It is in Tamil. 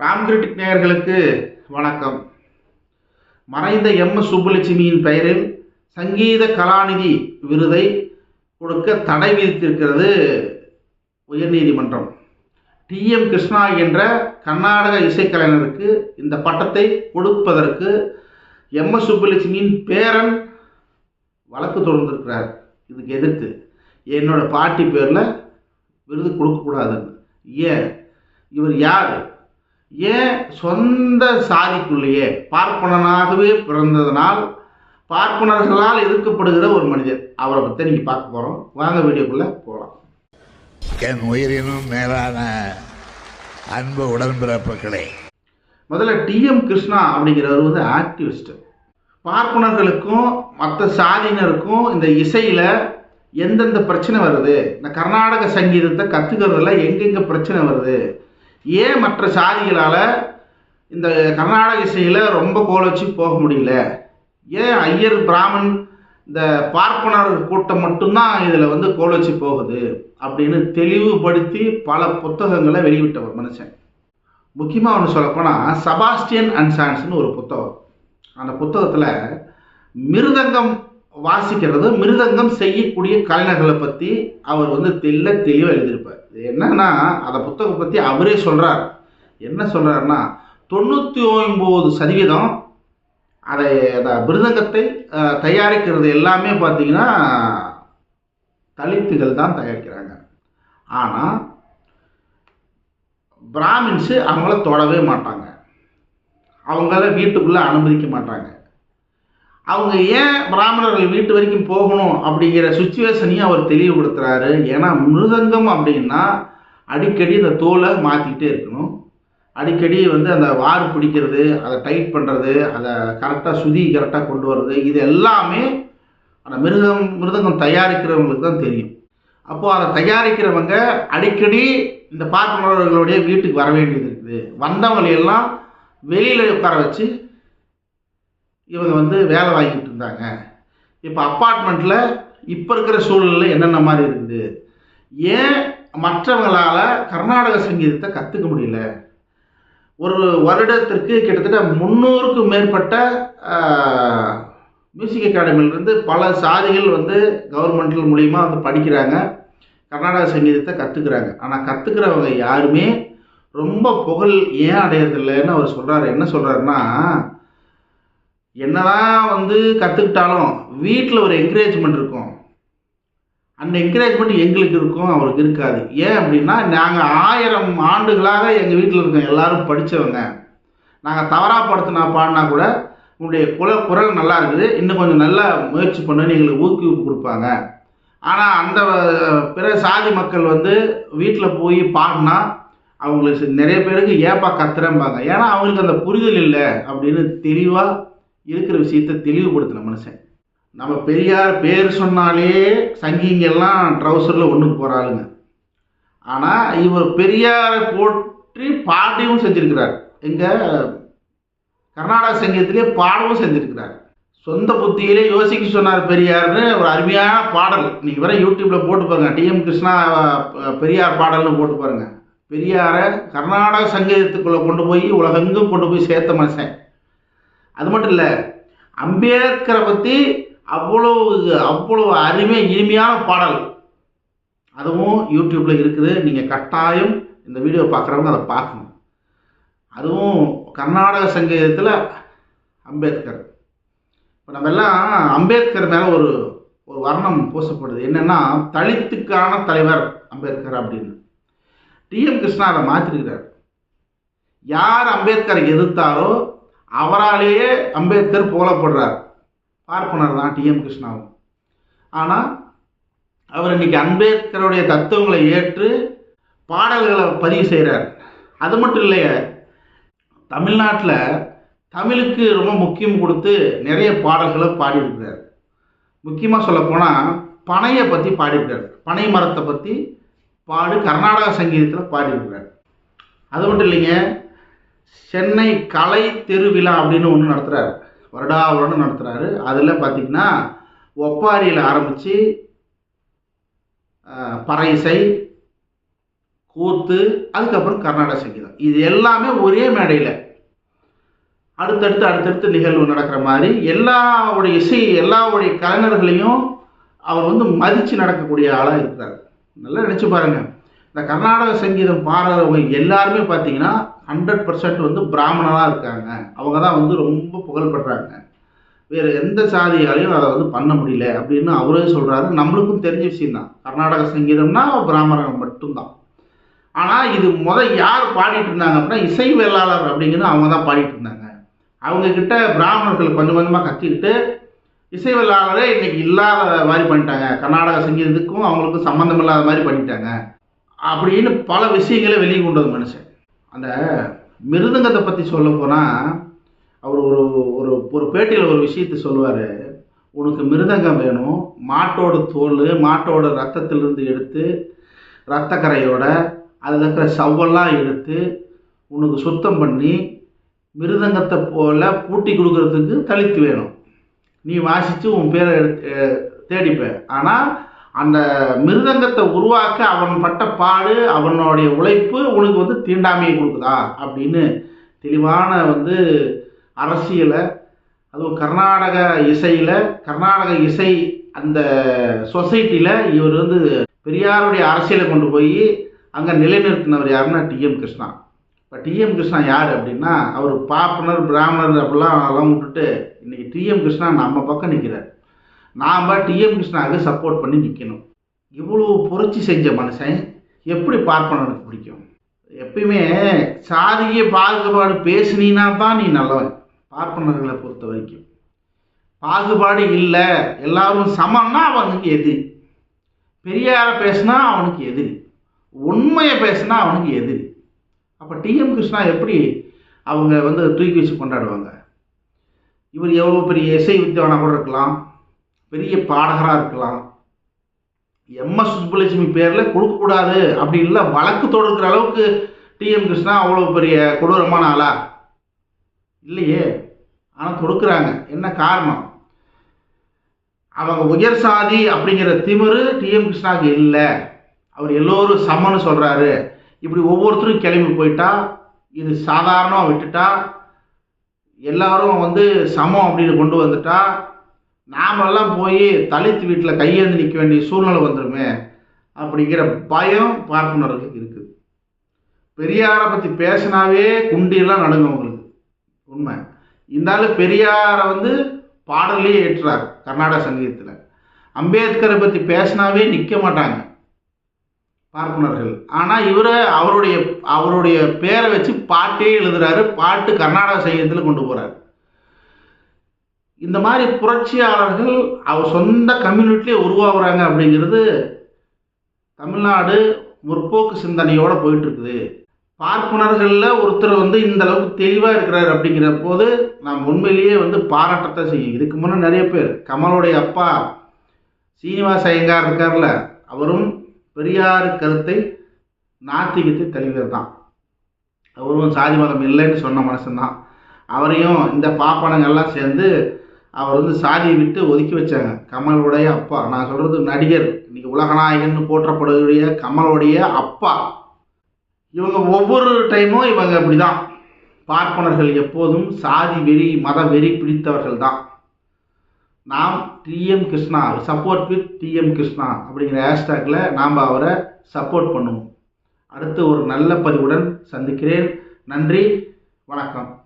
ராம்கிரிட்டிக் நேயர்களுக்கு வணக்கம். மறைந்த எம். எஸ் சுப்புலட்சுமியின் பெயரில் சங்கீத கலாநிதி விருதை கொடுக்க தடை விதித்திருக்கிறது உயர்நீதிமன்றம். டி. எம். கிருஷ்ணா என்ற கர்நாடக இசைக்கலைஞருக்கு இந்த பட்டத்தை கொடுப்பதற்கு எம். எஸ் சுப்புலட்சுமியின் பேரன் வழக்கு தொடர்ந்திருக்கிறார். இதுக்கு எதிர்த்து என்னோட பாட்டி பேரில் விருது கொடுக்கக்கூடாதுன்னு ஏன்? இவர் யார்? ஏன் சொந்த சாதிக்குள்ளேயே பார்ப்பனனாகவே பிறந்ததனால் பார்ப்பனர்களால் எதிர்க்கப்படுகிற ஒரு மனிதர். அவரை பற்றி நீங்கள் பார்க்க போகிறோம் வாங்க வீடியோக்குள்ளே போகலாம் என் உயிரினும் மேலான அன்பு உடன்பிறப்புகளே. முதல்ல டிஎம் கிருஷ்ணா அப்படிங்கிறவர் வந்து ஆக்டிவிஸ்ட் பார்ப்பனர்களுக்கும் மற்ற சாதியினருக்கும் இந்த இசையில் எந்தெந்த பிரச்சனை வருது? இந்த கர்நாடக சங்கீதத்தை கற்றுக்கிறதுல எங்கெங்கே பிரச்சனை வருது? ஏன் மற்ற சாதிகளால் இந்த கர்நாடக இசையில் ரொம்ப கோல வச்சு போக முடியல? ஏன் ஐயர் பிராமன் இந்த பார்ப்பனர் கூட்டம் மட்டும்தான் இதில் வந்து கோல வச்சு போகுது? அப்படின்னு தெளிவுபடுத்தி பல புத்தகங்களை வெளியிட்டவர் மனுஷன். முக்கியமாக ஒன்று சொல்லப்போனால் சபாஸ்டியன் அண்ட் சான்ஸ்னு ஒரு புத்தகம். அந்த புத்தகத்தில் மிருதங்கம் வாசிக்கிறது மிருதங்கம் செய்யக்கூடிய கலைஞர்களை பற்றி அவர் வந்து தெல்ல தெளிவாக எழுதியிருப்பார். இது என்னன்னா அந்த புத்தகம் பற்றி அவரே சொல்கிறார் என்ன சொல்கிறாருன்னா தொண்ணூற்றி ஒம்பது சதவீதம் அதை அந்த மிருதங்கத்தை தயாரிக்கிறது எல்லாமே பார்த்தீங்கன்னா தலித்துகள் தான் தயாரிக்கிறாங்க. ஆனால் பிராமின்ஸு அவங்கள தொடவே மாட்டாங்க. அவங்கள வீட்டுக்குள்ளே அனுமதிக்க மாட்டாங்க. அவங்க ஏன் பிராமணர்கள் வீட்டு வரைக்கும் போகணும் அப்படிங்கிற சுச்சுவேஷனையும் அவர் தெளிவுபடுத்துகிறாரு ஏன்னா மிருதங்கம் அப்படின்னா அடிக்கடி இந்த தோலை மாற்றிக்கிட்டே இருக்கணும். அடிக்கடி வந்து அந்த வாறு பிடிக்கிறது அதை டைட் பண்ணுறது அதை கரெக்டாக சுதி கரெக்டாக கொண்டு வர்றது இது எல்லாமே அந்த மிருதம் மிருதங்கம் தயாரிக்கிறவங்களுக்கு தான் தெரியும். அப்போது அதை தயாரிக்கிறவங்க அடிக்கடி இந்த பார்ப்பனர்களுடைய வீட்டுக்கு வர வேண்டியது இருக்குது. வந்தவங்களை எல்லாம் வெளியில் உட்கார வச்சு இவங்க வந்து வேலை வாங்கிட்டு இருந்தாங்க. இப்போ அப்பார்ட்மெண்ட்டில் இப்போ இருக்கிற சூழலில் என்னென்ன மாதிரி இருக்குது? ஏன் மற்றவங்களால் கர்நாடக சங்கீதத்தை கற்றுக்க முடியல? ஒரு வருடத்திற்கு கிட்டத்தட்ட முந்நூறுக்கும் மேற்பட்ட மியூசிக் அகாடமியிலேருந்து பல சாதிகள் வந்து கவர்மெண்டில் மூலியமாக வந்து படிக்கிறாங்க. கர்நாடக சங்கீதத்தை கற்றுக்குறாங்க ஆனால் கற்றுக்கிறவங்க யாருமே ரொம்ப புகழ் ஏன் அடையிறதில்லைன்னு அவர் சொல்கிறாரு என்ன சொல்கிறாருன்னா என்னதான் வந்து கற்றுக்கிட்டாலும் வீட்டில் ஒரு என்கரேஜ்மெண்ட் இருக்கும். அந்த என்கரேஜ்மெண்ட் எங்களுக்கு இருக்கும் அவருக்கு இருக்காது. ஏன் அப்படின்னா நாங்கள் ஆயிரம் ஆண்டுகளாக எங்கள் வீட்டில் இருக்கோம் எல்லாரும் படித்தவங்க நாங்கள் தவறாக படுத்தினா பாடினா கூட உங்களுடைய குல குரல் நல்லா இருக்குது. இன்னும் கொஞ்சம் நல்லா முயற்சி பண்ணுன்னு எங்களுக்கு ஊக்குவிப்பு கொடுப்பாங்க. ஆனால் அந்த பிற சாதி மக்கள் வந்து வீட்டில் போய் பாடினா அவங்களுக்கு நிறைய பேருக்கு ஏப்பா கத்துறம்பாங்க ஏன்னா அவங்களுக்கு அந்த புரிதல் இல்லை அப்படின்னு தெளிவாக இருக்கிற விஷயத்த தெளிவுபடுத்தின மனுஷன். நம்ம பெரியார் பேர் சொன்னாலே சங்கிங்கெல்லாம் ட்ரௌசரில் ஒன்றுக்கு போகிறாளுங்க ஆனால் இவர் பெரியாரை போற்றி பாட்டையும் செஞ்சுருக்கிறார். எங்கள் கர்நாடக சங்கீதத்திலே பாடவும் செஞ்சுருக்கிறார். சொந்த புத்தியிலே யோசிக்க சொன்னார் பெரியார்னு ஒரு அருமையான பாடல். நீங்கள் வர யூடியூப்பில் போட்டு பாருங்கள் டிஎம் கிருஷ்ணா பெரியார் பாடல்னு போட்டு பாருங்கள் பெரியாரை கர்நாடக சங்கீதத்துக்குள்ளே கொண்டு போய் உலகெங்கும் கொண்டு போய் சேர்த்த மனுஷன். அது மட்டும் இல்லை அம்பேத்கரை பற்றி அவ்வளோ அவ்வளோ அருமை இனிமையான பாடல் அதுவும் யூடியூப்பில் இருக்குது. நீங்கள் கட்டாயம் இந்த வீடியோ பார்க்குறவங்க அதை பார்க்கணும். அதுவும் கர்நாடக சங்கீதத்தில் அம்பேத்கர். இப்போ நம்ம எல்லாம் அம்பேத்கர் மேலே ஒரு ஒரு வர்ணம் பூசப்படுது. என்னென்னா தலித்துக்கான தலைவர் அம்பேத்கர் அப்படின்னு. டிஎம் கிருஷ்ணா அதை மாற்றிருக்கிறார் யார் அம்பேத்கரை எதிர்த்தாரோ அவராலேயே அம்பேத்கர் போலப்படுறார் பார்ப்பனர் தான் டிஎம் கிருஷ்ணாவும். ஆனால் அவர் இன்னைக்கு அம்பேத்கருடைய தத்துவங்களை ஏற்று பாடல்களை பதிவு செய்கிறார் அது மட்டும் இல்லையே தமிழ்நாட்டில் தமிழுக்கு ரொம்ப முக்கியம் கொடுத்து நிறைய பாடல்களை பாடியிருக்கிறார். முக்கியமாக சொல்லப்போனால் பனையை பற்றி பாடியிருக்கார் பனை மரத்தை பற்றி பாடு கர்நாடக சங்கீதத்தில் பாடியிருக்கிறார். அது மட்டும் இல்லைங்க சென்னை கலை திருவிழா அப்படின்னு ஒன்று நடத்துகிறாரு வருடா வருடம் நடத்துகிறாரு அதில் பார்த்திங்கன்னா ஒப்பாரியில் ஆரம்பித்து பறைசை கூத்து அதுக்கப்புறம் கர்நாடக சங்கீதம். இது எல்லாமே ஒரே மேடையில். அடுத்தடுத்து அடுத்தடுத்து நிகழ்வு நடக்கிற மாதிரி எல்லாவுடைய இசை எல்லாவுடைய கலைஞர்களையும் அவர் வந்து மதித்து நடக்கக்கூடிய ஆளாக இருக்கிறார். நல்லா நினச்சி பாருங்கள் இந்த கர்நாடக சங்கீதம் பாடுறவங்க எல்லாருமே பார்த்தீங்கன்னா ஹண்ட்ரட் பர்சன்ட் வந்து பிராமணராக இருக்காங்க. அவங்க தான் வந்து ரொம்ப புகழ்படுறாங்க வேறு எந்த சாதியாலையும் அதை வந்து பண்ண முடியல அப்படின்னு அவரே சொல்கிறாரு நம்மளுக்கும் தெரிஞ்ச விஷயம்தான். கர்நாடக சங்கீதம்னா பிராமணர்கள் மட்டும்தான். ஆனால் இது முதல் யார் பாடிட்டு இருந்தாங்க அப்படின்னா இசை வேளாளர் அப்படிங்கிறது அவங்க தான் பாடிட்டு இருந்தாங்க. அவங்கக்கிட்ட பிராமணர்கள் கொஞ்சம் கொஞ்சமாக கத்திக்கிட்டு இசை வேளாளரே இன்றைக்கி இல்லாத மாதிரி பண்ணிட்டாங்க. கர்நாடக சங்கீதத்துக்கும் அவங்களுக்கும் சம்மந்தம் இல்லாத மாதிரி பண்ணிட்டாங்க. அப்படின்னு பல விஷயங்களை வெளியே கொண்டு மனுஷன். அந்த மிருதங்கத்தை பற்றி சொல்ல போனால் அவர் ஒரு ஒரு ஒரு பேட்டியில் ஒரு விஷயத்தை சொல்லுவார். உனக்கு மிருதங்கம் வேணும். மாட்டோட தோல் மாட்டோட ரத்தத்திலிருந்து எடுத்து ரத்தக்கரையோட அதில் இருக்கிற சவ்வெல்லாம் எடுத்து உனக்கு சுத்தம் பண்ணி மிருதங்கத்தை போல் பூட்டி கொடுக்கறதுக்கு தளித்து வேணும். நீ வாசித்து உன் பேரை எடுத்து தேடிப்பேன் ஆனால் அந்த மிருதங்கத்தை உருவாக்க அவன் பட்ட பாடு அவனுடைய உழைப்பு உனக்கு வந்து தீண்டாமையை கொடுக்குதா? அப்படின்னு தெளிவான வந்து அரசியலை அதுவும் கர்நாடக இசையில் கர்நாடக இசை அந்த சொசைட்டியில் இவர் வந்து பெரியாருடைய அரசியலை கொண்டு போய் அங்கே நிலைநிறுத்தினவர் யாருன்னா டிஎம் கிருஷ்ணா. இப்போ டிஎம் கிருஷ்ணா யார் அப்படின்னா அவர் பாப்பனர் பிராமணர் அப்படிலாம் அதெல்லாம் விட்டுட்டு இன்றைக்கி டிஎம் கிருஷ்ணா நம்ம பக்கம் நிற்கிறார் நாம் டிஎம் கிருஷ்ணாவுக்கு சப்போர்ட் பண்ணி நிற்கணும் இவ்வளோ புரட்சி செஞ்ச மனுஷன் எப்படி பார்ப்பனனுக்கு பிடிக்கும்? எப்பயுமே சாதிய பாகுபாடு பேசுனீன்னா தான் நீ நல்லவன் பார்ப்பனர்களை பொறுத்த வரைக்கும். பாகுபாடு இல்லை எல்லாரும் சமம்னா அவனுக்கு எதிரி. பெரியாரை பேசுனா அவனுக்கு எதிரி. உண்மையை பேசுனா அவனுக்கு எதிரி. அப்போ டிஎம் கிருஷ்ணா எப்படி அவங்க வந்து தூக்கி வச்சு கொண்டாடுவாங்க? இவர் எவ்வளோ பெரிய இசை வித்தவனாக கூட இருக்கலாம். பெரிய பாடகராக இருக்கலாம். எம்எஸ் சுப்புலட்சுமி பேரில் கொடுக்கக்கூடாது அப்படி இல்லை வழக்கு தொடுக்கிற அளவுக்கு டிஎம் கிருஷ்ணா அவ்வளோ பெரிய கொடூரமான ஆளா? இல்லையே. ஆனால் தொடுக்குறாங்க என்ன காரணம்? அவங்க உயர் சாதி அப்படிங்கிற திமிரு டிஎம் கிருஷ்ணாவுக்கு இல்லை. அவர் எல்லோரும் சமன்னு சொல்கிறாரு இப்படி ஒவ்வொருத்தரும் கிளம்பி போயிட்டா இது சாதாரணமாக விட்டுட்டா எல்லாரும் வந்து சமம் அப்படின்னு கொண்டு வந்துட்டா நாமெல்லாம் போய் தலித் வீட்டில் கையேந்து நிற்க வேண்டிய சூழ்நிலை வந்துடுமே அப்படிங்கிற பயம் பார்ப்பனர்களுக்கு இருக்குது. பெரியாரை பற்றி பேசினாவே குண்டியெல்லாம் நடுங்க அவங்களுக்கு உண்மை. இருந்தாலும் பெரியாரை வந்து பாடலையே ஏற்றுறார் கர்நாடக சங்கீதத்தில். அம்பேத்கரை பற்றி பேசினாவே நிற்க மாட்டாங்க பார்ப்பனர்கள். ஆனால் இவரை அவருடைய அவருடைய பேரை வச்சு பாட்டே எழுதுறாரு பாட்டு கர்நாடக சங்கீதத்தில் கொண்டு போகிறார் இந்த மாதிரி புரட்சியாளர்கள் அவர் சொந்த கம்யூனிட்டியே உருவாகுறாங்க அப்படிங்கிறது தமிழ்நாடு முற்போக்கு சிந்தனையோடு போயிட்டு இருக்குது பார்ப்பனர்களில் ஒருத்தர் வந்து இந்த அளவுக்கு தெளிவாக இருக்கிறார் அப்படிங்கிற போது நாம் உண்மையிலேயே வந்து பாராட்டத்தை செய்யும். இதுக்கு முன்னே நிறைய பேர் கமலுடைய அப்பா சீனிவாச ஐயங்கார் இருக்கார்ல அவரும் பெரியார் கருத்தை நாத்திகத்தை தெளிவர் தான். அவரும் சாதி மதம் இல்லைன்னு சொன்ன மனுஷன்தான் அவரையும் இந்த பாப்பனங்கள்லாம் சேர்ந்து அவர் வந்து சாதியை விட்டு ஒதுக்கி வச்சாங்க. கமலுடைய அப்பா. நான் சொல்கிறது நடிகர். இன்னைக்கு உலகநாயகன் போற்றப்படக்கூடிய கமலுடைய அப்பா. இவங்க ஒவ்வொரு டைமும் இவங்க இப்படி தான் பார்ப்பனர்கள் எப்போதும் சாதி வெறி மத வெறி பிடித்தவர்கள் தான். நாம் TM Krishna support with TM Krishna அப்படிங்கிற ஹேஷ்டேக்கில் நாம் அவரை சப்போர்ட் பண்ணுவோம். அடுத்து ஒரு நல்ல பதிவுடன் சந்திக்கிறேன். நன்றி. வணக்கம்.